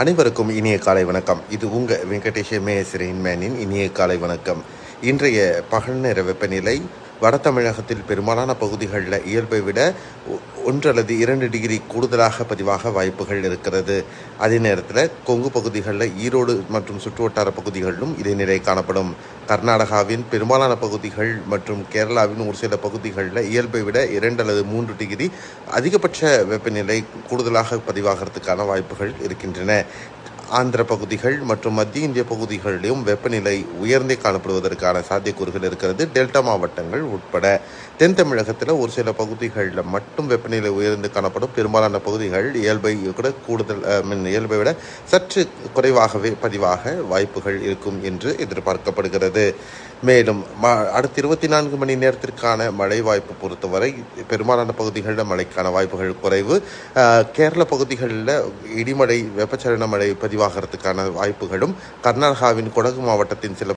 அனைவருக்கும் இனிய காலை வணக்கம். இது உங்கள் வெங்கடேஷ் மேசிரின் மேனின் இனிய காலை வணக்கம். இன்றைய பகல் நேர வெப்பநிலை வட தமிழகத்தில் பெரும்பாலான பகுதிகளில் இயல்பை விட ஒ- ஒன்று அல்லது இரண்டு டிகிரி கூடுதலாக பதிவாக வாய்ப்புகள் இருக்கிறது. அதே நேரத்தில் கொங்கு பகுதிகளில் ஈரோடு மற்றும் சுற்றுவட்டார பகுதிகளிலும் இதே நிலை காணப்படும். கர்நாடகாவின் பெரும்பாலான பகுதிகள் மற்றும் கேரளாவின் ஒரு சில பகுதிகளில் இயல்பை விட இரண்டு அல்லது மூன்று டிகிரி அதிகபட்ச வெப்பநிலை கூடுதலாக பதிவாகிறதுக்கான வாய்ப்புகள் இருக்கின்றன. ஆந்திர பகுதிகள் மற்றும் மத்திய இந்திய பகுதிகளிலும் வெப்பநிலை உயர்ந்தே காணப்படுவதற்கான சாத்தியக்கூறுகள் இருக்கிறது. டெல்டா மாவட்டங்கள் உட்பட தென் தமிழகத்தில் ஒரு சில பகுதிகளில் மட்டும் வெப்பநிலை உயர்ந்து காணப்படும். பெரும்பாலான பகுதிகள் இயல்பை கூட கூடுதல் இயல்பை விட சற்று குறைவாகவே பதிவாக வாய்ப்புகள் இருக்கும் என்று எதிர்பார்க்கப்படுகிறது. மேலும் ம அடுத்த இருபத்தி நான்கு மணி நேரத்திற்கான மழை வாய்ப்பு பொறுத்தவரை பெரும்பாலான பகுதிகளில் மழைக்கான வாய்ப்புகள் குறைவு. கேரள பகுதிகளில் இடிமழை வெப்பச்சலன மழை பதிவு பதிவாகிறதுக்கான வாய்ப்புகளும் கர்நாடகாவின் கொடகு மாவட்டத்தின் சில